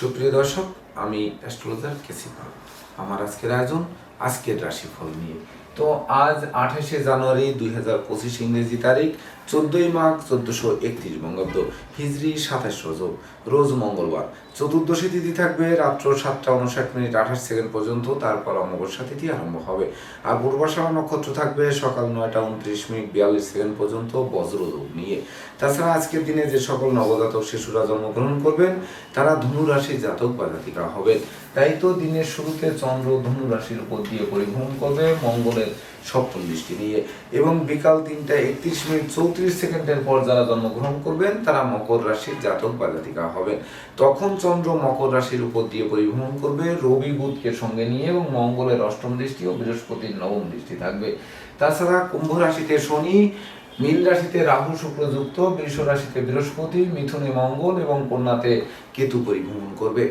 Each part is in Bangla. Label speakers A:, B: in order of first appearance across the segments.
A: সুপ্রিয় দর্শক, আমি অ্যাস্ট্রোলজার কেসিপা আমার আজকের আয়োজন, আজকের রাশিফল নিয়ে। তো আজ আঠাশে জানুয়ারি দুই হাজার পঁচিশ ইংরেজি তারিখ চোদ্দই মাঘ চোদ্দশো একত্রিশ বঙ্গাব্দ হিজড়ি সাতাশ রজব রোজ মঙ্গলবার। চতুর্দশী তিথি থাকবে রাত্র সাতটা উনষাট মিনিট আঠাশ সেকেন্ড পর্যন্ত, তারপর অমাবস্যা তিথি আরম্ভ হবে। আর পূর্বাষাঢ়া নক্ষত্র থাকবে সকাল নয়টা উনত্রিশ মিনিট বিয়াল্লিশ সেকেন্ড পর্যন্ত বজ্রযোগ নিয়ে। তাছাড়া আজকের দিনে যে সকল নবজাতক শিশুরা জন্মগ্রহণ করবেন, তারা ধনু রাশি জাতক বা জাতিকা হবেন। তাই তো দিনের শুরুতে চন্দ্র ধনু রাশির উপর দিয়ে পরিভ্রমণ করবে। মঙ্গলের সপ্তম দৃষ্টি নিয়ে। এবং বিকাল তিনটা একত্রিশ মিনিট চৌত্রিশ সেকেন্ডের পর যারা জন্মগ্রহণ করবেন, তারা মকর রাশির জাতক বা হবেন। তখন চন্দ্র মকর রাশির উপর দিয়ে পরিভ্রমণ করবে। রবি বুধকে সঙ্গে নিয়ে এবং মঙ্গলের অষ্টম দৃষ্টি ও বৃহস্পতির নবম দৃষ্টি থাকবে। তাছাড়া কুম্ভ রাশিতে শনি, মীন রাশিতে রাহু শুক্র যুক্ত বৃষ রাশিতে বৃহস্পতি, মিথুনে মঙ্গল এবং কন্যাতে কেতু পরিভ্রমণ করবে।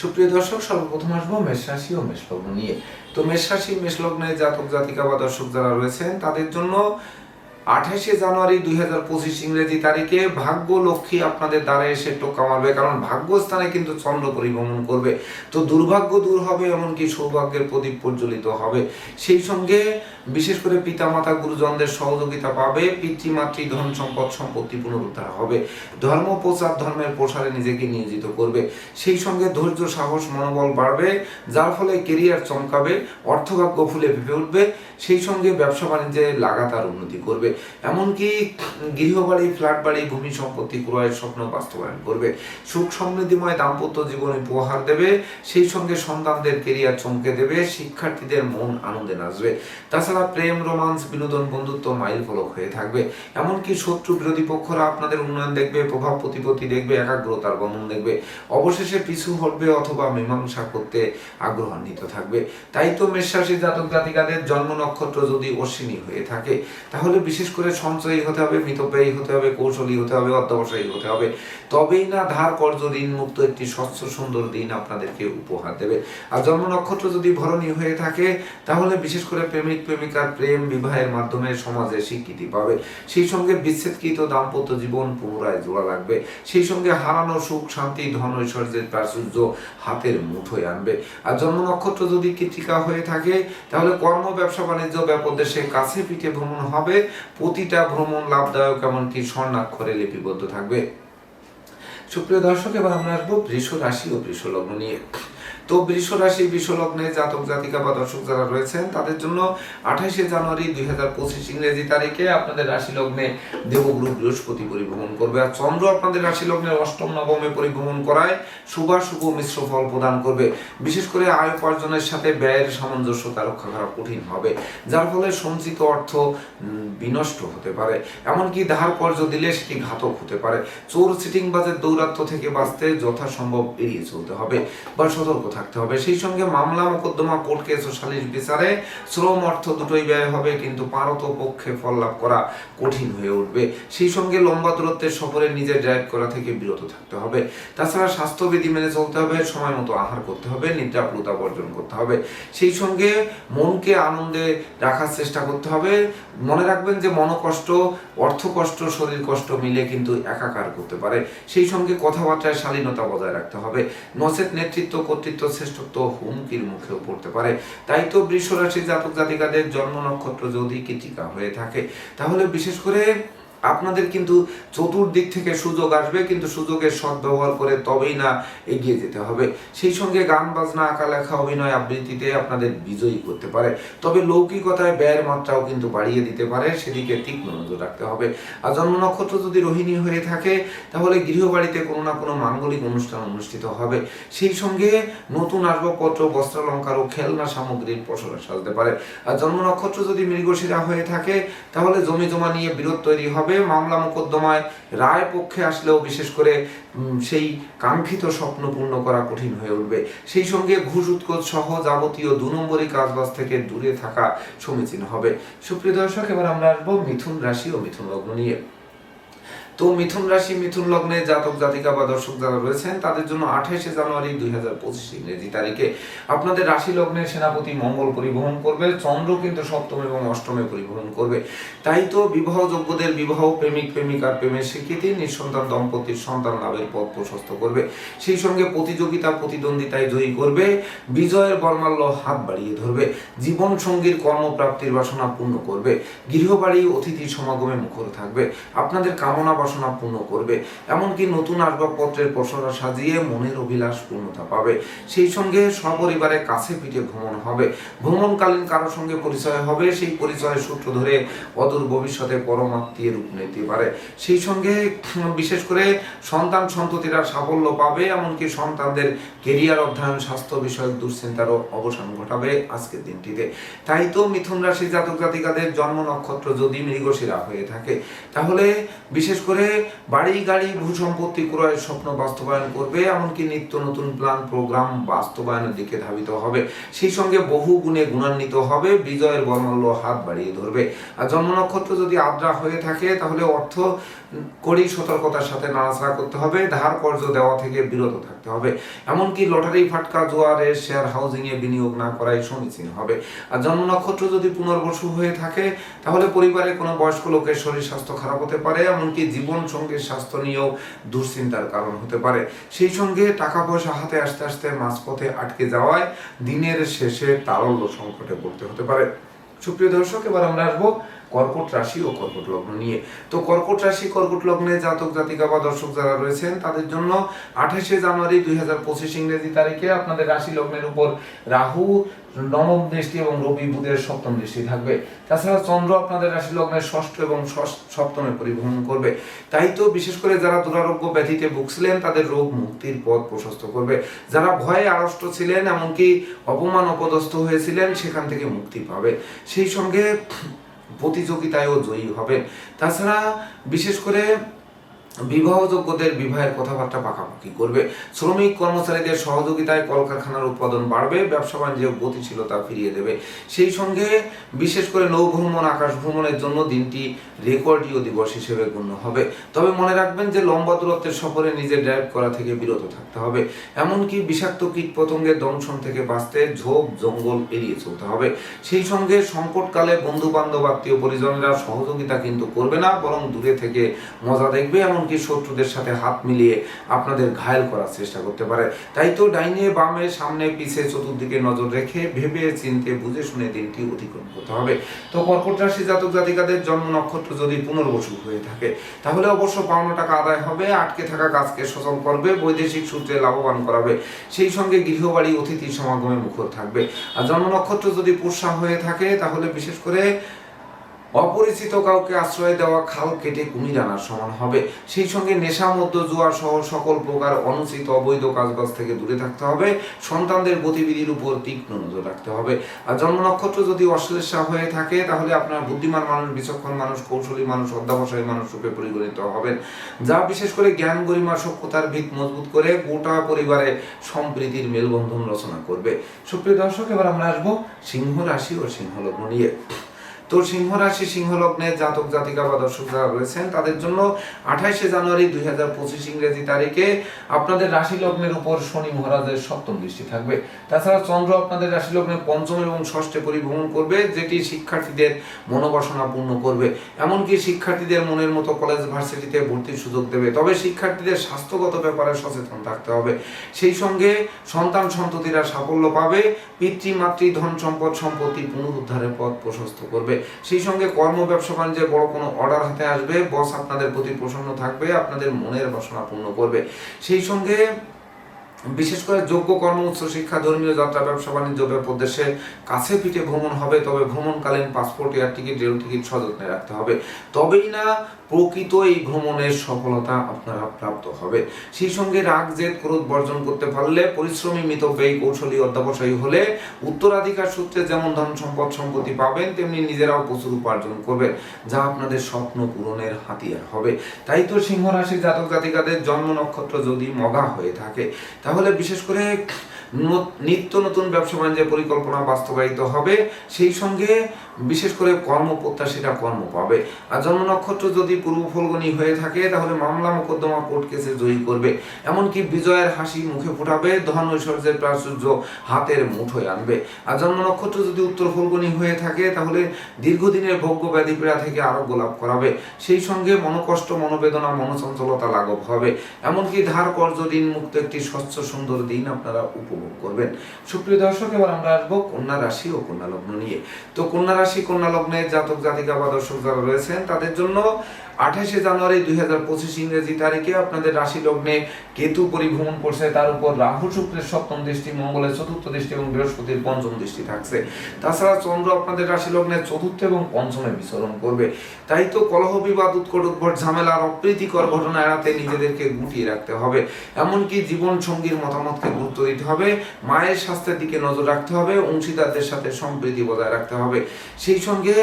A: সুপ্রিয় দর্শক, সর্বপ্রথম আসব মেষ রাশি ও মেষ লগ্ন নিয়ে। তো মেষ রাশি, মেষ লগ্নের জাতক জাতিকা বা দর্শক যারা রয়েছেন, তাদের জন্য আঠাশে জানুয়ারি দুই হাজার পঁচিশ ইংরেজি তারিখে ভাগ্য লক্ষ্মী আপনাদের দ্বারা এসে টোকা মারবে, কারণ ভাগ্যস্থানে কিন্তু চন্দ্র পরিভ্রমণ করবে। তো দুর্ভাগ্য দূর হবে, এমনকি সৌভাগ্যের প্রদীপ প্রজ্বলিত হবে। সেই সঙ্গে বিশেষ করে পিতামাতা, গুরুজনদের সহযোগিতা পাবে, পিতৃমাতৃ ধন সম্পদ সম্পত্তি পুনরুদ্ধার হবে। ধর্ম, প্রচার, ধর্মের প্রসারে নিজেকে নিয়োজিত করবে। সেই সঙ্গে ধৈর্য, সাহস, মনোবল বাড়বে, যার ফলে কেরিয়ার চমকাবে, অর্থভাগ্য ফুলে ফেপে উঠবে। সেই সঙ্গে ব্যবসা বাণিজ্যে লাগাতার উন্নতি করবে। এমনকি গৃহবাড়ি ফ্ল্যাট বাড়ি ভূমি সম্পত্তি ক্রয়ের স্বপ্ন বাস্তবায়ন করবে। সুখ সমৃদ্ধিময় দাম্পত্য জীবন উপহার দেবে, সেই সঙ্গে সন্তানদের কেরিয়ার চমকে দেবে, শিক্ষার্থীদের মন আনন্দে নাচবে। তাছাড়া প্রেম, রোমান্স, বিনোদন, বন্ধুত্ব মাইল ফলক হয়ে থাকবে। এমনকি শত্রু বিরোধী পক্ষরা আপনাদের উন্নয়ন দেখবে, প্রভাব প্রতিপত্তি দেখবে, একাগ্রতার গমন দেখবে। অবশেষে পিছু হটবে অথবা মীমাংসা করতে আগ্রহান্বিত থাকবে। তাই তো মেষরাশি জাতক জাতিকাদের জন্ম নক্ষত্র যদি অশ্বিনী হয়ে থাকে, তাহলে বিশেষ করে সঞ্চয়ী হতে হবে, মিতব্যয়ী হতে হবে, কৌশলী হতে হবে, অধ্যবসায়ী হতে হবে। তবেই না ধার কর্য ঋণ মুক্ত একটি স্বচ্ছ সুন্দর দিন আপনাদেরকে উপহার দেবে। আর জন্ম নক্ষত্র যদি ভরণী হয়ে থাকে, তাহলে বিশেষ করে প্রেমিক, প্রেমিকার প্রেম বিবাহের মাধ্যমে সমাজে স্বীকৃতি পাবে। সেই সঙ্গে বিচ্ছেদকৃত দাম্পত্য জীবন পুনরায় জোড়া লাগবে সেই সঙ্গে হারানো সুখ, শান্তি, ধন ঐশ্বর্যের প্রাচুর্য হাতের মুঠোয় আনবে। আর জন্ম নক্ষত্র যদি কৃতিকা হয়ে থাকে, তাহলে কর্ম, ব্যবসা বাণিজ্য ব্যাপদেশে কাছে পিঠে ভ্রমণ হবে। প্রতিটা ভ্রমণ লাভদায়ক, এমনকি স্বর্ণাক্ষরে লিপিবদ্ধ থাকবে। সুপ্রিয় দর্শক, এবার আমরা আসব বৃষ রাশি ও বৃষ লগ্ন নিয়ে। তো বৃষ রাশি বৃষ লগ্নে জাতক, জাতিকা বা দর্শক যারা রয়েছেন, তাদের জন্য আঠাশে জানুয়ারি দুই হাজার পঁচিশ ইংরেজি তারিখে আপনাদের রাশি লগ্নে দেবগুরু বৃহস্পতি পরিভ্রমণ করবে। আর চন্দ্র আপনাদের রাশি লগ্নের অষ্টম, নবমে পরিভ্রমণ করায় শুভাশুভ মিশ্র ফল প্রদান করবে। বিশেষ করে আয় উপার্জনের সাথে ব্যয়ের সামঞ্জস্যতা রক্ষা করা কঠিন হবে, যার ফলে সঞ্চিত অর্থ বিনষ্ট হতে পারে। এমনকি ধার কর্য দিলে সেটি ঘাতক হতে পারে। চোর সিটিং বাজের দৌরাত্ম থেকে বাঁচতে যথাসম্ভব এড়িয়ে চলতে হবে। বা সতর্ক থাকতে হবে। সেই সঙ্গে মামলা মোকদ্দমা কোর্ট কেস ও সালিশ বিচারে শ্রম অর্থ দুটোই ব্যয় হবে, কিন্তু পারত পক্ষে ফল লাভ করা কঠিন হয়ে উঠবে। সেই সঙ্গে লম্বা দূরত্বের সফরে নিজে ড্রাইভ করা থেকে বিরত থাকতে হবে। তাছাড়া স্বাস্থ্যবিধি মেনে চলতে হবে, সময় মতো আহার করতে হবে নিদ্রাপ্লুতা বর্জন করতে হবে। সেই সঙ্গে মনকে আনন্দে রাখার চেষ্টা করতে হবে। মনে রাখবেন যে মনোকষ্ট অর্থ কষ্ট, শরীর কষ্ট মিলে কিন্তু একাকার করতে পারে। সেই সঙ্গে কথাবার্তায় শালীনতা বজায় রাখতে হবে। নচেত নেতৃত্ব কর্তৃত্ব শ্রেষ্ঠত্ব হুমকির মুখেও পড়তে পারে। তাই তো বৃষ রাশি জাতক জাতিকাদের জন্ম নক্ষত্র যদি কৃতিকা হয়ে থাকে, তাহলে বিশেষ করে আপনাদের কিন্তু চতুর্দিক থেকে সুযোগ আসবে, কিন্তু সুযোগের সদ্ব্যবহার করে তবেই না এগিয়ে যেতে হবে। সেই সঙ্গে গান, বাজনা, আঁকা, লেখা, অভিনয় আবৃত্তিতে আপনাদের বিজয়ী করতে পারে। তবে লৌকিকতায় ব্যয়ের মাত্রাও কিন্তু বাড়িয়ে দিতে পারে, সেদিকে তীক্ষ্ণ নজর রাখতে হবে। আর জন্ম নক্ষত্র যদি রোহিণী হয়ে থাকে, তাহলে গৃহবাড়িতে কোনো না কোনো মাঙ্গলিক অনুষ্ঠান অনুষ্ঠিত হবে। সেই সঙ্গে নতুন আসবাবপত্র, বস্ত্রালঙ্কার ও খেলনা সামগ্রীর পসরা সাজতে পারে। আর জন্ম নক্ষত্র যদি মৃগশিরা হয়ে থাকে, তাহলে জমি জমা নিয়ে বিরোধ তৈরি হবে। মামলা মোকদ্দমায় রায় পক্ষে আসলেও বিশেষ করে সেই কাঙ্ক্ষিত স্বপ্ন পূর্ণ করা কঠিন হয়ে উঠবে। সেই সঙ্গে ঘুষ, উৎকোচ সহ যাবতীয় দু নম্বরী কাজবাজ থেকে দূরে থাকা সমীচীন হবে। সুপ্রিয় দর্শক, এবার আমরা আসব মিথুন রাশি ও মিথুন লগ্ন নিয়ে। তো মিথুন রাশি, মিথুন লগ্নে জাতক, জাতিকা বা দর্শক যারা রয়েছেন, তাদের জন্য আঠাইশে জানুয়ারি দুই হাজার পঁচিশ ইংরেজি তারিখে আপনাদের রাশি লগ্নে সেনাপতি মঙ্গল পরিবহন করবে, চন্দ্র কিন্তু সপ্তম এবং অষ্টমে পরিবহন করবে। তাই তো বিবাহ যোগ্যদের বিবাহ প্রেমিক প্রেমিকার প্রেমের স্বীকৃতি, নিঃসন্তান, দম্পতির সন্তান লাভের পথ প্রশস্ত করবে। সেই সঙ্গে প্রতিযোগিতা, প্রতিদ্বন্দ্বিতায় জয়ী করবে, বিজয়ের বর্মাল্য হাত বাড়িয়ে ধরবে, জীবন সঙ্গীর কর্মপ্রাপ্তির বাসনা পূর্ণ করবে, গৃহবাড়ি, অতিথি সমাগমে মুখর থাকবে। আপনাদের কামনা বাসনা পূর্ণ করবে, এমনকি নতুন আসবাবপত্রের পসরা সাজিয়ে মনের অভিলাষ পূর্ণতা পাবে। সেই সঙ্গে সপরিবারে কাছে পিঠে ভ্রমণ হবে। ভ্রমণকালীন কারোর সঙ্গে পরিচয় হবে, সেই পরিচয়ের সূত্র ধরে অদূর ভবিষ্যতে পরমাত্মীয় রূপ নিতে পারে। সেই সঙ্গে বিশেষ করে সন্তান সন্ততিরা সাফল্য পাবে, এমনকি সন্তানদের কেরিয়ার অধ্যয়ন, স্বাস্থ্য বিষয়ক দুশ্চিন্তারও অবসান ঘটাবে আজকের দিনটিতে। তাই তো মিথুন রাশি জাতক জাতিকাদের জন্ম নক্ষত্র যদি মৃগশিরা হয়ে থাকে, তাহলে বিশেষ করে বাড়ি, গাড়ি, ভূ সম্পত্তি ক্রয়ের স্বপ্ন বাস্তবায়ন করবে, এমনকি নিত্য নতুন প্ল্যান প্রোগ্রাম বাস্তবায়নের দিকে ধাবিত হবে। সেই সঙ্গে বহু গুণে গুণান্বিত হবে, বিজয়ের বর্মল্য হাত বাড়িয়ে ধরবে। আর জন্ম নক্ষত্র যদি আদ্রা হয়ে থাকে, তাহলে অর্থ কড়ি সতর্কতার সাথে নাড়াচাড়া করতে হবে, ধার কর্জ দেওয়া থেকে বিরত থাকতে হবে। এমনকি লটারি, ফাটকা জোয়ারে শেয়ার হাউজিং এ বিনিয়োগ না করাই সমীচীন হবে। আর জন্ম নক্ষত্র যদি পুনর্বসু হয়ে থাকে, তাহলে পরিবারে কোনো বয়স্ক লোকের শরীর স্বাস্থ্য খারাপ হতে পারে, এমনকি জীবন সঙ্গীর স্বাস্থ্য নিয়েও দুশ্চিন্তার কারণ হতে পারে। সেই সঙ্গে টাকা পয়সা হাতে আসতে আসতে মাঝপথে আটকে যাওয়ায় দিনের শেষে তারল্য সংকটে পড়তে হতে পারে। সুপ্রিয় দর্শক, এবার আমরা আসব কর্কট রাশি ও কর্কট লগ্ন নিয়ে। তো কর্কট রাশি, কর্কট লগ্নে জাতক, জাতিকা বা দর্শক যারা রয়েছেন, তাদের জন্য আঠাশে জানুয়ারি দুই হাজার পঁচিশ ইংরেজি তারিখে আপনাদের রাশি লগ্নের উপর রাহু নবম দৃষ্টি এবং রবি বুধের সপ্তম দৃষ্টি থাকবে। তাছাড়া চন্দ্র আপনাদের রাশি লগ্নের ষষ্ঠ এবং সপ্তমে পরিভ্রমণ করবে। তাই তো বিশেষ করে যারা দুরারোগ্য ব্যাধিতে ভুগছিলেন, তাদের রোগ মুক্তির পথ প্রশস্ত করবে। যারা ভয়ে আড়ষ্ট ছিলেন, এমনকি অপমান অপদস্থ হয়েছিলেন, সেখান থেকে মুক্তি পাবে। সেই সঙ্গে প্রতিযোগিতায়ও জয়ী হবেন। তাছাড়া বিশেষ করে বিবাহযোগ্যদের বিবাহের কথাবার্তা পাকাপাকি করবে। শ্রমিক কর্মচারীদের সহযোগিতায় কলকারখানার উৎপাদন বাড়বে, ব্যবসা বাণিজ্যে গতিশীলতা ফিরিয়ে দেবে। সেই সঙ্গে বিশেষ করে নৌ ভ্রমণ আকাশ ভ্রমণের জন্য দিনটি রেকর্ডীয় দিবস হিসেবে গণ্য হবে। তবে মনে রাখবেন যে লম্বা দূরত্বের সফরে নিজে ড্রাইভ করা থেকে বিরত থাকতে হবে। এমনকি বিষাক্ত কীট পতঙ্গের দংশন থেকে বাঁচতে ঝোপ, জঙ্গল এড়িয়ে চলতে হবে। সেই সঙ্গে সংকটকালে বন্ধু বান্ধব আত্মীয় পরিজনেরা সহযোগিতা কিন্তু করবে না, বরং দূরে থেকে মজা দেখবে। এমনকি শত্রুদের সাথে হাত মিলিয়ে আপনাদের ঘায়েল করার চেষ্টা করতে পারে। তাই তো ডাইনে বামে সামনে পিছে চতুর্দিকে নজর রেখে ভেবে চিনতে বুঝে শুনে দিনটি অতিক্রম করতে হবে। তো কর্কট রাশি জাতক জাতিকাদের জন্ম নক্ষত্র যদি পুনর্বসু হয়ে থাকে, তাহলে অবশ্য পাওনা টাকা আদায় হবে, আটকে থাকা কাজকে সচল করবে, বৈদেশিক সূত্রে লাভবান করাবে, সেই সঙ্গে গৃহবাড়ি, অতিথি সমাগমে মুখর থাকবে। আর জন্ম নক্ষত্র যদি পুষ্যা হয়ে থাকে, তাহলে বিশেষ করে অপরিচিত কাউকে আশ্রয় দেওয়া খাল কেটে কুমির আনার সমান হবে। সেই সঙ্গে নেশা মধ্য জুয়া সহ সকল প্রকার অনুচিত অবৈধ কাজবাজ থেকে দূরে থাকতে হবে। সন্তানদের গতিবিধির উপর তীক্ষ্ণ নজর রাখতে হবে। আর জন্ম নক্ষত্র যদি অশ্লেষা হয়ে থাকে, তাহলে আপনার বুদ্ধিমান মানুষ, বিচক্ষণ মানুষ, কৌশলী মানুষ, অধ্যাবসায়ী মানুষ রূপে পরিগণিত হবেন। যা বিশেষ করে জ্ঞান, গরিমা, সভ্যতার ভিত মজবুত করে গোটা পরিবারে সম্প্রীতির মেলবন্ধন রচনা করবে। সুপ্রিয় দর্শক, এবার আমরা আসব সিংহ রাশি ও সিংহ লগ্ন নিয়ে। তো সিংহ রাশি সিংহ লগ্নে জাতক জাতিকা বা দর্শক যারা রয়েছেন, তাদের জন্য আঠাইশে জানুয়ারি দুই হাজার পঁচিশ ইংরেজি তারিখে আপনাদের রাশি লগ্নের উপর শনি মহারাজের সপ্তম দৃষ্টি থাকবে। তাছাড়া চন্দ্র আপনাদের রাশি লগ্নের পঞ্চম এবং ষষ্ঠে পরিভ্রমণ করবে, যেটি শিক্ষার্থীদের মনোবাসনা পূর্ণ করবে। এমনকি শিক্ষার্থীদের মনের মতো কলেজ ভার্সিটিতে ভর্তির সুযোগ দেবে। তবে শিক্ষার্থীদের স্বাস্থ্যগত ব্যাপারে সচেতন থাকতে হবে। সেই সঙ্গে সন্তান সন্ততিরা সাফল্য পাবে পিতৃ মাতৃ ধন সম্পদ সম্পত্তি পুনরুদ্ধারের পথ প্রশস্ত করবে। সেই সঙ্গে কর্ম ব্যবসা বাণিজ্যে বড় কোনো অর্ডার হাতে আসবে। বস আপনাদের প্রতি প্রসন্ন থাকবে, আপনাদের মনের বাসনা পূর্ণ করবে। সেই সঙ্গে বিশেষ করে যোগ্য কর্ম উচ্চ শিক্ষা, ধর্মীয় যাত্রা, ব্যবসা, বাণিজ্য উদ্দেশ্যে কাছে পিঠে ভ্রমণ হবে, তবে ভ্রমণকালীন passport, air ticket, rail ticket সযত্নে রাখতে হবে। তবেই না প্রকৃত এই ভ্রমণের সফলতা আপনারা প্রাপ্ত হবে। সেই সঙ্গে রাগ, জেদ, ক্রোধ বর্জন করতে পারলে পরিশ্রমী মিতব্যয়ী কৌশলী, অধ্যাবসায়ী হলে উত্তরাধিকার সূত্রে যেমন ধন সম্পদ, সম্পত্তি পাবেন, তেমনি নিজেরাও প্রচুর উপার্জন করবেন, যা আপনাদের স্বপ্ন পূরণের হাতিয়ার হবে। তাই তো সিংহ রাশির জাতক জাতিকাদের জন্ম নক্ষত্র যদি মগা হয়ে থাকে, তাহলে বিশেষ করে নিত্য নতুন ব্যবসা বাণিজ্যের পরিকল্পনা বাস্তবায়িত হবে। সেই সঙ্গে বিশেষ করে কর্ম প্রত্যাশীরা কর্ম পাবে। আর জন্ম নক্ষত্র যদি পূর্ব ফলগুনি হয়ে থাকে, তাহলে মামলা মোকদ্দমা কোর্ট কেসে জয়ী করবে। এমনকি বিজয়ের হাসি মুখে ফোটাবে, ধন ঐশ্বর্যের প্রাচুর্য হাতের মুঠোয় আনবে। আর জন্ম নক্ষত্র যদি উত্তর ফলগুনি হয়ে থাকে, তাহলে দীর্ঘদিনের ভোগ্য ব্যাধি পীড়া থেকে আরোগ্য লাভ করাবে। সেই সঙ্গে মনোকষ্ট, মনোবেদনা, মনোচঞ্চলতা লাঘব হবে। এমনকি ধার কর্য ঋণ মুক্ত একটি স্বচ্ছ সুন্দর দিন আপনারা উপভোগ করবেন। সুপ্রিয় দর্শক, এবার আমরা আসব কন্যা রাশি ও কন্যা লগ্ন নিয়ে। তো কন্যা রাশি কন্যা লগ্নে জাতক জাতিকা বা দর্শক যারা রয়েছেন তাদের জন্য আঠাশে জানুয়ারি দুই হাজার পঁচিশ ইংরেজি তারিখে আপনাদের রাশি লগ্নে কেতু পরিভ্রমণ করছে, তার উপর রাহু শুক্রের সপ্তম দৃষ্টি, মঙ্গলের চতুর্থ দৃষ্টি এবং বৃহস্পতির পঞ্চম দৃষ্টি থাকছে। তাছাড়া চন্দ্র আপনাদের রাশি লগ্নে চতুর্থ এবং পঞ্চমে বিচরণ করবে। তাই তো কলহ বিবাদ, উৎকট উদ্ভট ঝামেলা আর অপ্রীতিকর ঘটনা এড়াতে নিজেদেরকে গুটিয়ে রাখতে হবে। এমনকি জীবন সঙ্গীর মতামতকে গুরুত্ব দিতে হবে, মায়ের স্বাস্থ্যের দিকে নজর রাখতে হবে, অংশীদারদের সাথে সম্প্রীতি বজায় রাখতে হবে। সেই সঙ্গে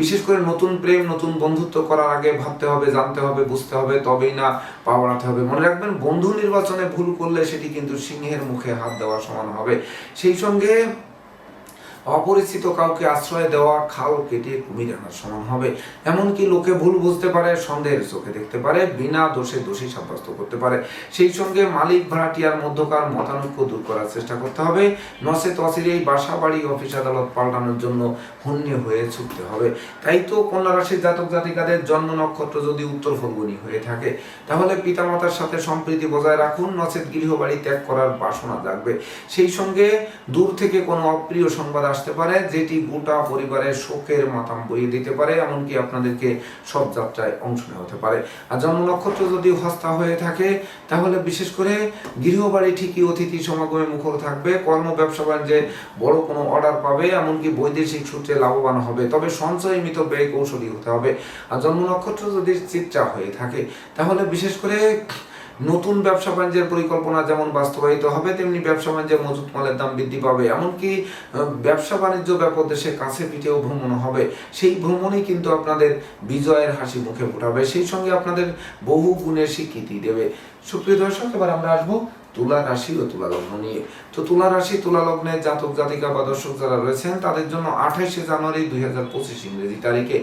A: বিশেষ করে নতুন প্রেম, নতুন বন্ধুত্ব করার আগে ভাবতে হবে, জানতে হবে, বুঝতে হবে, তবেই না পা বাড়াতে হবে। মনে রাখবেন, বন্ধু নির্বাচনে ভুল করলে সেটি কিন্তু সিংহের মুখে হাত দেওয়ার সমান হবে। সেই সঙ্গে অপরিচিত কাউকে আশ্রয় দেওয়া খাল কেটে কুমির আনার সমান হবে। এমনকি লোকে ভুল বুঝতে পারে, সন্দেহের চোখে দেখতে পারে, বিনা দোষে দোষী সাব্যস্ত করতে পারে। সেই সঙ্গে মালিক ভাড়াটিয়ার মধ্যকার মতানৈক্য দূর করার চেষ্টা করতে হবে। নসে তসিরেই বাসা বাড়ি অফিস আদালত পাল্টানোর জন্য হন্যে হয়ে ছুটতে হবে। তাই তো কন্যা রাশির জাতক জাতিকাদের জন্ম নক্ষত্র যদি উত্তর ফলগুনি হয়ে থাকে, তাহলে পিতামাতার সাথে সম্প্রীতি বজায় রাখুন, নচেত গৃহবাড়ি ত্যাগ করার বাসনা জাগবে। সেই সঙ্গে দূর থেকে কোনো অপ্রিয় সংবাদ আসতে পারে, যেটি গোটা পরিবারের শোকের মাথাম বইয়ে দিতে পারে, এমনকি আপনাদেরকে সব যাত্রায় অংশ নেওয়া হতে পারে। আর জন্ম নক্ষত্র যদি হস্তা হয়ে থাকে, তাহলে বিশেষ করে গৃহবাড়ি ঠিকই অতিথি সমাগমে মুখর থাকবে, কর্ম ব্যবসা বাণিজ্যে বড় কোনো অর্ডার পাবে, এমনকি বৈদেশিক সূত্রে লাভবান হবে। তবে সঞ্চয় মিত ব্যয় কৌশলী হতে হবে। আর জন্ম নক্ষত্র যদি চিত্রা হয়ে থাকে, তাহলে বিশেষ করে নতুন ব্যবসা বাণিজ্যের পরিকল্পনা যেমন বাস্তবায়িত হবে, তেমনি ব্যবসা বাণিজ্যের মজুত মালের দাম বৃদ্ধি পাবে। এমনকি ব্যবসা বাণিজ্য ব্যাপক দেশে কাছে পিঠেও ভ্রমণ হবে। সেই ভ্রমণই কিন্তু আপনাদের বিজয়ের হাসি মুখে ফোটাবে। সেই সঙ্গে আপনাদের বহু গুণের স্বীকৃতি দেবে। সুপ্রিয় দর্শক, এবার আমরা আসব তুলা রাশি ও তুলা লগ্ন নিয়ে। তো তুলা রাশি, তুলা লগ্নের জাতক জাতিকা বা দর্শক যারা রয়েছেন, তাদের জন্য আঠাইশে জানুয়ারি দুই হাজার পঁচিশ ইংরেজি তারিখে।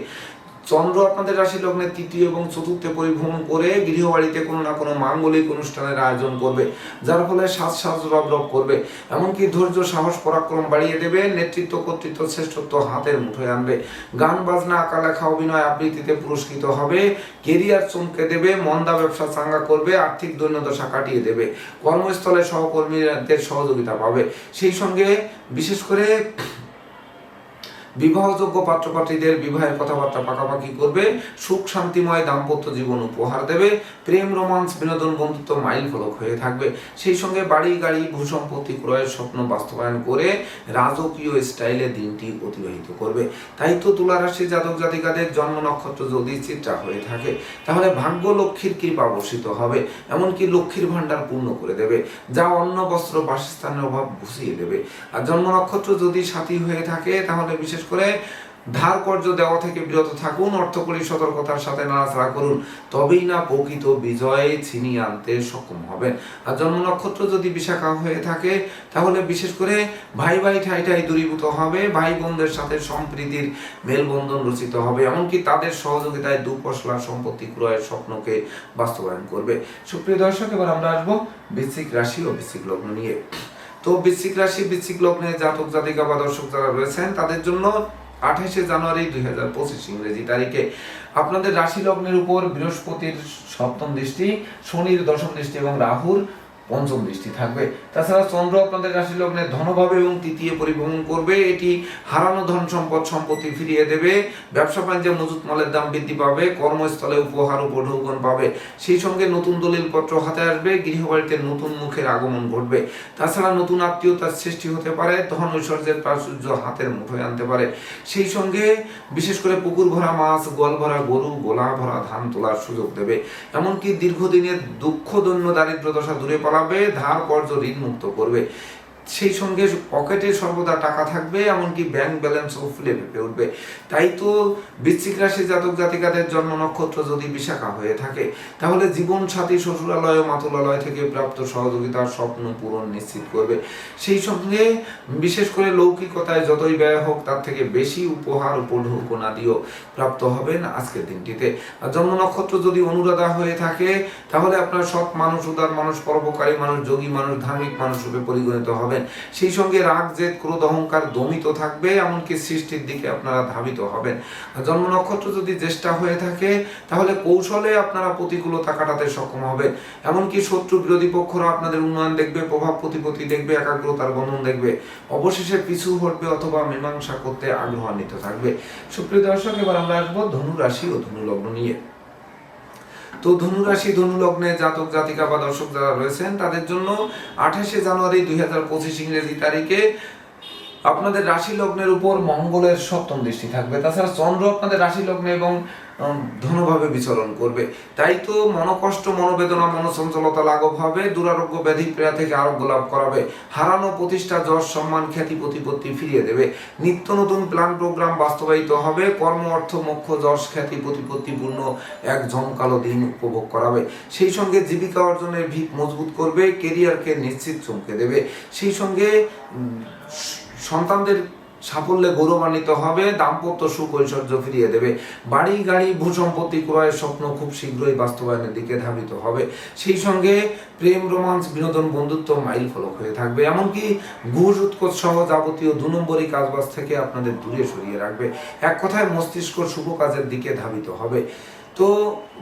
A: চন্দ্র আপনাদের রাশি লগ্নের তৃতীয় এবং চতুর্থে পরিভ্রমণ করে গৃহবাড়িতে কোনো না কোনো মাঙ্গলিক অনুষ্ঠানের আয়োজন করবে, যার ফলে সাজ সাজ রব রব করবে। এমনকি ধৈর্য, সাহস, পরাক্রম বাড়িয়ে দেবে, নেতৃত্ব, কর্তৃত্ব, শ্রেষ্ঠত্ব হাতের মুঠোয় আনবে। গান, বাজনা আঁকা লেখা অভিনয় আবৃত্তিতে পুরস্কৃত হবে, কেরিয়ার চমকে দেবে, মন্দা ব্যবসা চাঙ্গা করবে, আর্থিক দৈন্যদশা কাটিয়ে দেবে, কর্মস্থলে সহকর্মীদের সহযোগিতা পাবে। সেই সঙ্গে বিশেষ করে বিবাহযোগ্য পাত্রপাত্রীদের বিবাহের কথাবার্তা পাকাপাকি করবে, সুখ শান্তিময় দাম্পত্য জীবন উপহার দেবে, প্রেম, রোমান্স, বিনোদন, বন্ধুত্ব মাইল ফলক হয়ে থাকবে। সেই সঙ্গে বাড়ি, গাড়ি, ভূসম্পত্তি ক্রয়ের স্বপ্ন বাস্তবায়ন করে রাজকীয় স্টাইলে দিনটি অতিবাহিত করবে। তাই তো তুলারাশি জাতক জাতিকাদের জন্ম নক্ষত্র যদি চিত্রা হয়ে থাকে, তাহলে ভাগ্য লক্ষ্মীর কৃপা বর্ষিত হবে, এমনকি লক্ষ্মীর ভাণ্ডার পূর্ণ করে দেবে, যা অন্ন, বস্ত্র, বাসস্থানের অভাব ঘুষিয়ে দেবে। আর জন্ম নক্ষত্র যদি সাথী হয়ে থাকে, তাহলে বিশেষ করে ধার কর্য দেওয়া থেকে বিরত থাকুন, অর্থকরী সতর্কতার সাথে নাড়াচাড়া করুন। তবেই না প্রকৃত বিজয়ে ছিনিয়ে আনতে সক্ষম হবেন। আর জন্ম নক্ষত্র যদি বিশাখা হয়ে থাকে, তাহলে বিশেষ করে ভাই ভাই ঠাই ঠাই দূরীভূত হবে, ভাই বোনদের সাথে সম্প্রীতির মেলবন্ধন রচিত হবে, এমনকি তাদের সহযোগিতায় দুপশলা সম্পত্তি ক্রয়ের স্বপ্নকে বাস্তবায়ন করবে। সুপ্রিয় দর্শক, এবার আমরা আসব বৃশ্চিক রাশি ও বৃশ্চিক লগ্ন নিয়ে। তো বৃশ্চিক রাশি, বৃশ্চিক লগ্নে জাতক, জাতিকা বা দর্শক যারা রয়েছেন, তাদের জন্য আঠাশে জানুয়ারি দুই হাজার পঁচিশ ইংরেজি তারিখে। আপনাদের রাশি লগ্নের উপর বৃহস্পতির সপ্তম দৃষ্টি, শনির দশম দৃষ্টি এবং রাহুর পঞ্চম দৃষ্টি থাকবে। তাছাড়া চন্দ্র আপনাদের রাশি লগ্নে ধনভাবে এবং তৃতীয় পরিভ্রমণ করবে। এটি হারানো ধন সম্পদ সম্পত্তি ফিরিয়ে দেবে। ব্যবসা বাণিজ্যে মজুত মালের দাম বৃদ্ধি পাবে। কর্মস্থলে উপহার উপঢৌকন পাবে। সেই সঙ্গে নতুন দলিল পত্র হাতে আসবে। গৃহবাড়িতে নতুন মুখের আগমন ঘটবে। তাছাড়া নতুন আত্মীয়তার সৃষ্টি হতে পারে। ধন ঐশ্বর্যের প্রাচুর্য হাতের মুঠোয় আনতে পারে। সেই সঙ্গে বিশেষ করে পুকুর ভরা মাছ, গোয়াল ভরা গরু, গোলা ভরা ধান তোলার সুযোগ দেবে। এমনকি দীর্ঘদিনের দুঃখ দৈন্য দারিদ্র দশা দূরে পালাবে ধার কর্য ঋণ মুক্ত করবে। সেই সঙ্গে পকেটে সর্বদা টাকা থাকবে, এমনকি ব্যাংক ব্যালেন্সও ফুলে ফেপে উঠবে। তাই তো বৃশ্চিক রাশি জাতক জাতিকাদের জন্ম নক্ষত্র যদি বিশাখা হয়ে থাকে, তাহলে জীবন সাথী, শ্বশুরালয় ও মাতুলালয় থেকে প্রাপ্ত সহযোগিতার স্বপ্ন পূরণ নিশ্চিত করবে। সেই সঙ্গে বিশেষ করে লৌকিকতায় যতই ব্যয় হোক, তার থেকে বেশি উপহার উপঢৌকনাদিও প্রাপ্ত হবেন আজকের দিনটিতে। আর জন্ম নক্ষত্র যদি অনুরাধা হয়ে থাকে, তাহলে আপনার সৎ মানুষ, উদার মানুষ, পরোপকারী মানুষ, যোগী মানুষ, ধার্মিক মানুষ রূপে পরিগণিত হবেন সেই সঙ্গে রাগ, জেদ, ক্রোধ, অহংকার দমিত থাকবে, এমনকি সৃষ্টির দিকে আপনারা ধাবিত হবেন। জন্ম নক্ষত্র যদি জ্যেষ্ঠা হয়ে থাকে, তাহলে কৌশলে আপনারা প্রতিকূলতা কাটাতে সক্ষম হবেন। এমনকি শত্রু বিরোধী পক্ষরা আপনাদের উন্নয়ন দেখবে, প্রভাব প্রতিপত্তি দেখবে, একাগ্রতার বন্ধন দেখবে। অবশেষে পিছু হটবে অথবা মীমাংসা করতে আগ্রহান্বিত থাকবে। সুপ্রিয় দর্শক, এবার আমরা আসব ধনু রাশি ও ধনু লগ্ন নিয়ে। তো ধনু রাশি ধনু লগ্নে জাতক, জাতিকা বা দর্শক যারা রয়েছেন, তাদের জন্য আঠাশে জানুয়ারি দুই হাজার পঁচিশ ইংরেজি তারিখে আপনাদের রাশি লগ্নের উপর মঙ্গলের সপ্তম দৃষ্টি থাকবে। তাছাড়া চন্দ্র আপনাদের রাশি লগ্নে এবং ধনভাবে বিচরণ করবে। তাই তো মনকষ্ট, মনোবেদনা, মনোচঞ্চলতা লাঘব হবে। দুরারোগ্য ব্যাধি পীড়া থেকে আরোগ্য লাভ করাবে। হারানো প্রতিষ্ঠা, যশ, সম্মান, খ্যাতি, প্রতিপত্তি ফিরিয়ে দেবে। নিত্য নতুন প্ল্যান, প্রোগ্রাম বাস্তবায়িত হবে। কর্ম, অর্থ, মোক্ষ, যশ, খ্যাতি, প্রতিপত্তিপূর্ণ এক জমকালো দিন উপভোগ করাবে। সেই সঙ্গে জীবিকা অর্জনের ভিত মজবুত করবে। কেরিয়ারকে নিশ্চিত চমকে দেবে। সেই সঙ্গে সন্তানদের সাফল্যে গৌরবান্বিত হবে, দাম্পত্য সুখ ঐশ্বর্য ফিরিয়ে দেবে। বাড়ি, গাড়ি, ভূসম্পত্তি ক্রয়ের স্বপ্ন খুব শীঘ্রই বাস্তবায়নের দিকে ধাবিত হবে। সেই সঙ্গে প্রেম, রোমান্স, বিনোদন, বন্ধুত্ব মাইল ফলক হয়ে থাকবে। এমনকি ঘুষ, উৎকোচ সহ যাবতীয় দু নম্বরই কাজবাজ থেকে আপনাদের দূরে সরিয়ে রাখবে। এক কথায় মস্তিষ্ক শুভ কাজের দিকে ধাবিত হবে। তো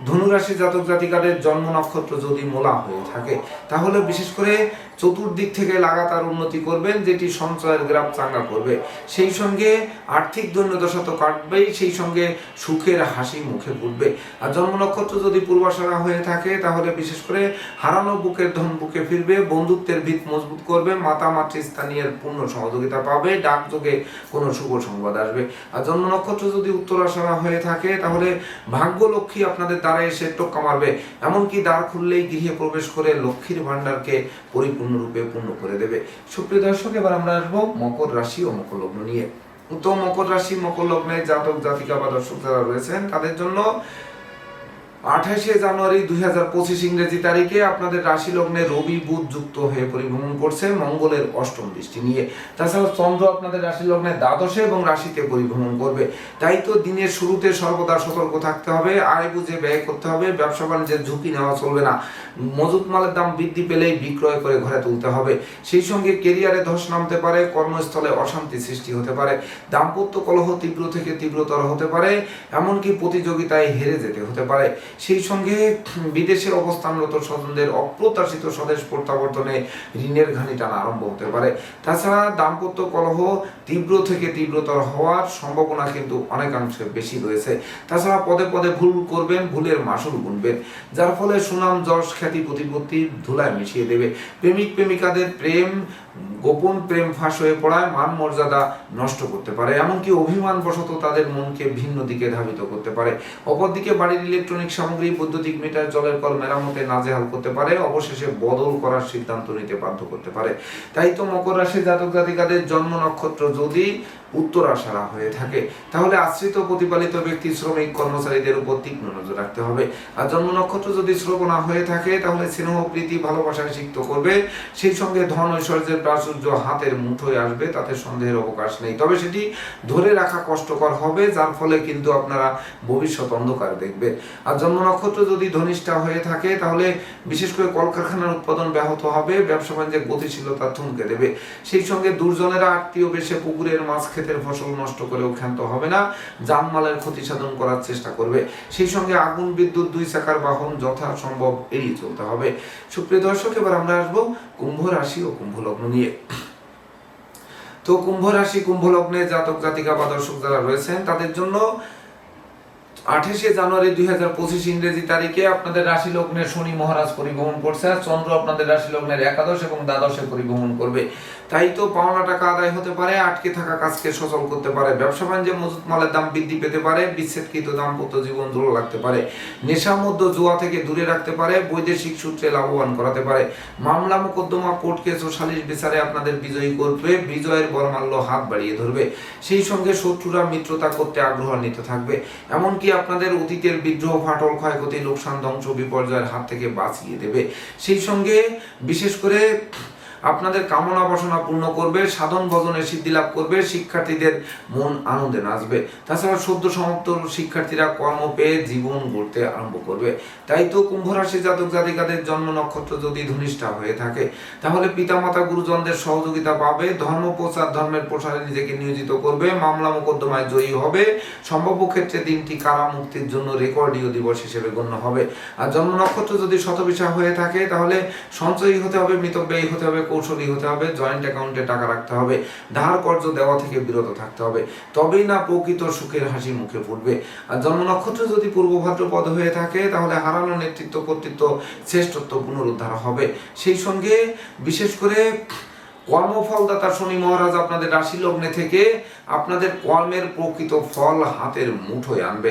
A: ধনুরাশি জাতক জাতিকাদের জন্ম নক্ষত্র যদি মোলা হয়ে থাকে, তাহলে বিশেষ করে চতুর্দিক থেকে লাগাতার উন্নতি করবেন, যেটি সঞ্চয়ের গ্রাফ চাঙ্গা করবে। সেই সঙ্গে আর্থিক দৈন্যদশা তো কাটবেই, সেই সঙ্গে সুখের হাসি মুখে ফুটবে। আর জন্ম নক্ষত্র যদি পূর্বাশারা হয়ে থাকে, তাহলে বিশেষ করে হারানো বুকের ধন বুকে ফিরবে, বন্ধুত্বের ভিত মজবুত করবে, মাতা মাতৃস্থানীয় পূর্ণ সহযোগিতা পাবে ডাকযোগে কোনো শুভ সংবাদ আসবে। আর জন্ম নক্ষত্র যদি উত্তরাশারা হয়ে থাকে, তাহলে ভাগ্যলক্ষ্মী আপনাদের দ্বারা এসে টোক্কা মারবে। এমনকি দ্বার খুললেই গৃহে প্রবেশ করে লক্ষ্মীর ভাণ্ডারকে পরিপূর্ণরূপে পূর্ণ করে দেবে। সুপ্রিয় দর্শক, এবার আমরা আসব মকর রাশি ও মকর লগ্ন নিয়ে। উত্তম মকর রাশি, মকর লগ্নে জাতক, জাতিকা বা দর্শক যারা রয়েছেন, তাদের জন্য আঠাশে জানুয়ারি দুই হাজার পঁচিশ ইংরেজি তারিখে আপনাদের রাশি লগ্নে রবি, বুধ যুক্ত হয়ে পরিভ্রমণ করছে মঙ্গলের অষ্টম দৃষ্টি নিয়ে। তাছাড়া চন্দ্র আপনাদের রাশি লগ্নে দ্বাদশে এবং রাশিতে পরিভ্রমণ করবে। তাই তো দিনের শুরুতে সর্বদা সতর্ক থাকতে হবে, আয় বুঝে ব্যয় করতে হবে, ব্যবসা বাণিজ্যের ঝুঁকি নেওয়া চলবে না। মজুত মালের দাম বৃদ্ধি পেলেই বিক্রয় করে ঘরে তুলতে হবে। সেই সঙ্গে কেরিয়ারে ধস নামতে পারে, কর্মস্থলে অশান্তি সৃষ্টি হতে পারে, দাম্পত্য কলহ তীব্র থেকে তীব্রতর হতে পারে, এমনকি প্রতিযোগিতায় হেরে যেতে হতে পারে। সেই সঙ্গে বিদেশের অবস্থানরত স্বজনদের অপ্রত্যাশিত স্বদেশ প্রত্যাবর্তনে ঋণের ঘানি টানা আরম্ভ হতে পারে। তাছাড়া দাম্পত্য কলহ তীব্র থেকে তীব্রতর হওয়ার সম্ভাবনা কিন্তু অনেকাংশে বেশি রয়েছে। তাছাড়া পদে পদে ভুল করবেন, ভুলের মাসুল গুনবেন, যার ফলে সুনাম, যশ, খ্যাতি, প্রতিপত্তি ধুলায় মিশিয়ে দেবে। প্রেমিক, প্রেমিকাদের প্রেম, গোপন প্রেম ফাঁস হয়ে পড়ায় মান মর্যাদা নষ্ট করতে পারে। এমনকি অভিমান বশত তাদের মনকে ভিন্ন দিকে ধাবিত করতে পারে। অপরদিকে বাড়ির ইলেকট্রনিক সামগ্রী, বৈদ্যুতিক মিটার, জলের কল মেরামতে নাজেহাল করতে পারে, অবশেষে বদল করার সিদ্ধান্ত নিতে বাধ্য করতে পারে। তাই তো মকর রাশি জাতক জাতিকাদের জন্ম নক্ষত্র যদি উত্তরাশারা হয়ে থাকে। তাহলে আশ্রিত প্রতিপালিত ব্যক্তি শ্রমিক কর্মচারীদের উপর তীক্ষ্ণ নজর রাখতে হবে। আর জন্ম নক্ষত্র যদি শ্রবণা হয়ে থাকে, তাহলে স্নেহ, প্রীতি ভালোবাসায় সিক্ত করবে। সেই সঙ্গে ধন ঐশ্বর্যের প্রাচুর্য হাতের মুঠোয় আসবে, তাতে সন্দেহের অবকাশ নেই। তবে সেটি ধরে রাখা কষ্টকর হবে, যার ফলে কিন্তু আপনারা ভবিষ্যৎ অন্ধকার দেখবে আর জন্ম নক্ষত্র যদি ধনিষ্ঠা হয়ে থাকে, তাহলে বিশেষ করে কলকারখানার উৎপাদন ব্যাহত হবে, ব্যবসা বাণিজ্যের গতিশীলতা থমকে দেবে। সেই সঙ্গে দুর্জনেরা আত্মীয় বেশে পুকুরের মাছ ক্ষেতের ফসল নষ্ট করেও ক্ষান্ত হবে না, জানমালের ক্ষতি সাধন করার চেষ্টা করবে। সেই সঙ্গে আগুন, বিদ্যুৎ, দুই চাকার বাহন যথাসম্ভব এড়িয়ে চলতে হবে। সুপ্রিয় দর্শক, এবার আমরা আসব কুম্ভ রাশি ও কুম্ভ লগ্ন নিয়ে। তো কুম্ভ রাশি, কুম্ভ লগ্নে জাতক, জাতিকা বা দর্শক যারা রয়েছেন, তাদের জন্য আঠাশে জানুয়ারি দুই হাজার পঁচিশ ইংরেজি তারিখে আপনাদের রাশি লগ্নের শনি মহারাজ পরিভ্রমণ করছে চন্দ্র আপনাদের রাশি লগ্নের একাদশ এবং দ্বাদশে পরিভ্রমণ করবে। তাই তো পাওনা টাকা আদায় হতে পারে, আটকে থাকা কাজকে সচল করতে পারে, ব্যবসা বাণিজ্যে মজুত মালের দাম বৃদ্ধি পেতে পারে, বিচ্ছেদকৃত দাম্পত্য জীবন দূর লাগতে পারে, নেশা মধ্য জুয়া থেকে দূরে রাখতে পারে, বৈদেশিক সূত্রে লাভবান করাতে পারে। মামলা মোকদ্দমা কোর্ট কেস ও সালিশ বিচারে আপনাদের বিজয়ী করবে, বিজয়ের বরমাল্য হাত বাড়িয়ে ধরবে। সেই সঙ্গে শত্রুরা মিত্রতা করতে আগ্রহান্বিত থাকবে। এমনকি আপনাদের অতীতের বিদ্রোহ ফাটল ক্ষয়ক্ষতি লোকসান ধ্বংস বিপর্যয়ের হাত থেকে বাঁচিয়ে দেবে। সেই সঙ্গে বিশেষ করে আপনাদের কামনা বাসনা পূর্ণ করবে, সাধন ভজনে সিদ্ধি লাভ করবে, শিক্ষার্থীদের মন আনন্দে নাচবে। তাছাড়া সদ্য সমাপ্ত শিক্ষার্থীরা কর্ম পেয়ে জীবন গড়তে আরম্ভ করবে। তাই তো কুম্ভ রাশি জাতক জাতিকাদের জন্ম নক্ষত্র যদি ধনিষ্ঠা হয়ে থাকে, তাহলে পিতামাতা গুরুজনদের সহযোগিতা পাবে, ধর্ম প্রচার, ধর্মের প্রসারে নিজেকে নিয়োজিত করবে, মামলা মোকদ্দমায় জয়ী হবে, সম্ভাব্য ক্ষেত্রে দিনটি কারা মুক্তির জন্য রেকর্ডীয় দিবস হিসেবে গণ্য হবে। আর জন্ম নক্ষত্র যদি শতবিশা হয়ে থাকে, তাহলে সঞ্চয়ী হতে হবে, মিতব্যয়ী হতে হবে কৌশলী হতে হবে জয়েন্ট অ্যাকাউন্টে টাকা রাখতে হবে, ধার কর্জ দেওয়া থেকে বিরত থাকতে হবে। তবেই না প্রকৃত সুখের হাসি মুখে ফুটবে। আর জন্ম নক্ষত্র যদি পূর্ব ভাদ্রপদ হয়ে থাকে, তাহলে হারানো নেতৃত্ব, কর্তৃত্ব শ্রেষ্ঠত্ব পুনরুদ্ধার হবে। সেই সঙ্গে বিশেষ করে কর্মফলদাতা শনি মহারাজ আপনাদের রাশি লগ্নে থেকে আপনাদের কর্মের প্রকৃত ফল হাতের মুঠোয় আনবে।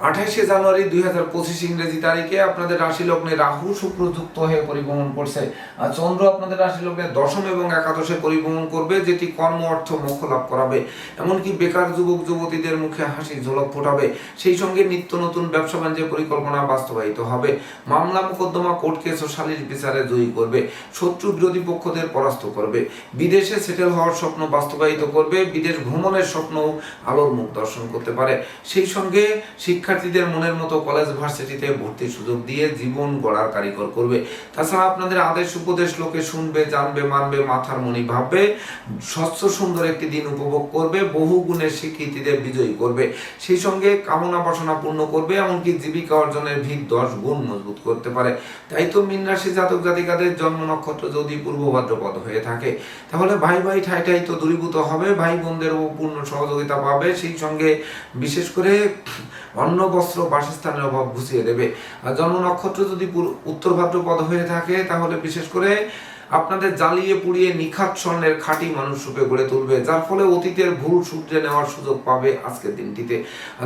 A: আঠাশে জানুয়ারি দুই হাজার পঁচিশ ইংরেজি তারিখে আপনাদের রাশি লগ্নে রাহু শুক্র যুক্ত হয়ে পরিভ্রমণ করছে। আর চন্দ্র আপনাদের রাশি লগ্নে দশম এবং একাদশে পরিভ্রমণ করবে, যেটি কর্ম, অর্থ, মোক্ষ লাভ করাবে। এমনকি বেকার যুবক, যুবতীদের মুখে হাসি, ঝলক ফোটাবে। সেই সঙ্গে নিত্য নতুন ব্যবসা বাণিজ্যের পরিকল্পনা বাস্তবায়িত হবে। মামলা, মোকদ্দমা, কোর্ট কেস ও সালিশ বিচারে জয়ী করবে। শত্রু বিরোধী পক্ষদের পরাস্ত করবে। বিদেশে সেটেল হওয়ার স্বপ্ন বাস্তবায়িত করবে। বিদেশ ভ্রমণের স্বপ্ন আলোর মুখ দর্শন করতে পারে। সেই সঙ্গে শিক্ষার্থীদের মনের মতো কলেজ ভার্সিটিতে ভর্তির সুযোগ দিয়ে জীবন গড়ার কারিগর করবে। তাছাড়া আপনাদের আদেশ উপদেশ লোকে শুনবে, জানবে, মানবে, মাথার মনি ভাববে, স্বচ্ছ সুন্দর একটি দিন উপভোগ করবে, বহু গুণের স্বীকৃতিদের বিজয়ী করবে। সেই সঙ্গে কামনা বাসনা পূর্ণ করবে, এমনকি জীবিকা অর্জনের ভিত দশ গুণ মজবুত করতে পারে। তাই তো মীন রাশি জাতক জাতিকাদের জন্ম নক্ষত্র যদি পূর্ব ভাদ্রপদ হয়ে থাকে, তাহলে ভাই ভাই ঠাই ঠাই তো দূরীভূত হবে, ভাই বোনদেরও পূর্ণ সহযোগিতা পাবে। সেই সঙ্গে বিশেষ করে অন্ন বস্ত্র বাসস্থানের অভাব ঘুষিয়ে দেবে। জন্ম নক্ষত্র যদি উত্তর ভাদ্রপদ হয়ে থাকে, তাহলে বিশেষ করে আপনাদের জ্বালিয়ে পুড়িয়ে নিখাত স্বর্ণের খাঁটি মানুষ রূপে গড়ে তুলবে, যার ফলে অতীতের ভুল সূত্রে নেওয়ার সুযোগ পাবে আজকের দিনটিতে।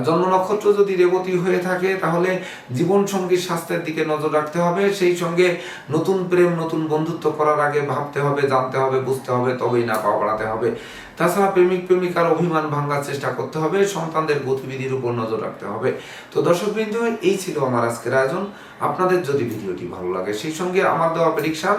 A: জন্ম নক্ষত্র যদি রেবতী হয়ে থাকে, তাহলে জীবন সঙ্গীর স্বাস্থ্যের দিকে নজর রাখতে হবে। সেই সঙ্গে নতুন প্রেম, নতুন বন্ধুত্ব করার আগে ভাবতে হবে, জানতে হবে, বুঝতে হবে, তবেই না পা বাড়াতে হবে। তাছাড়া প্রেমিক প্রেমিকার অভিমান ভাঙার চেষ্টা করতে হবে, সন্তানদের গতিবিধির উপর নজর রাখতে হবে। তো দর্শক দর্শকবৃন্দ এই ছিল আমার আজকের আয়োজন। আপনাদের যদি ভিডিওটি ভালো লাগে, সেই সঙ্গে আমার দেওয়া প্রেডিকশন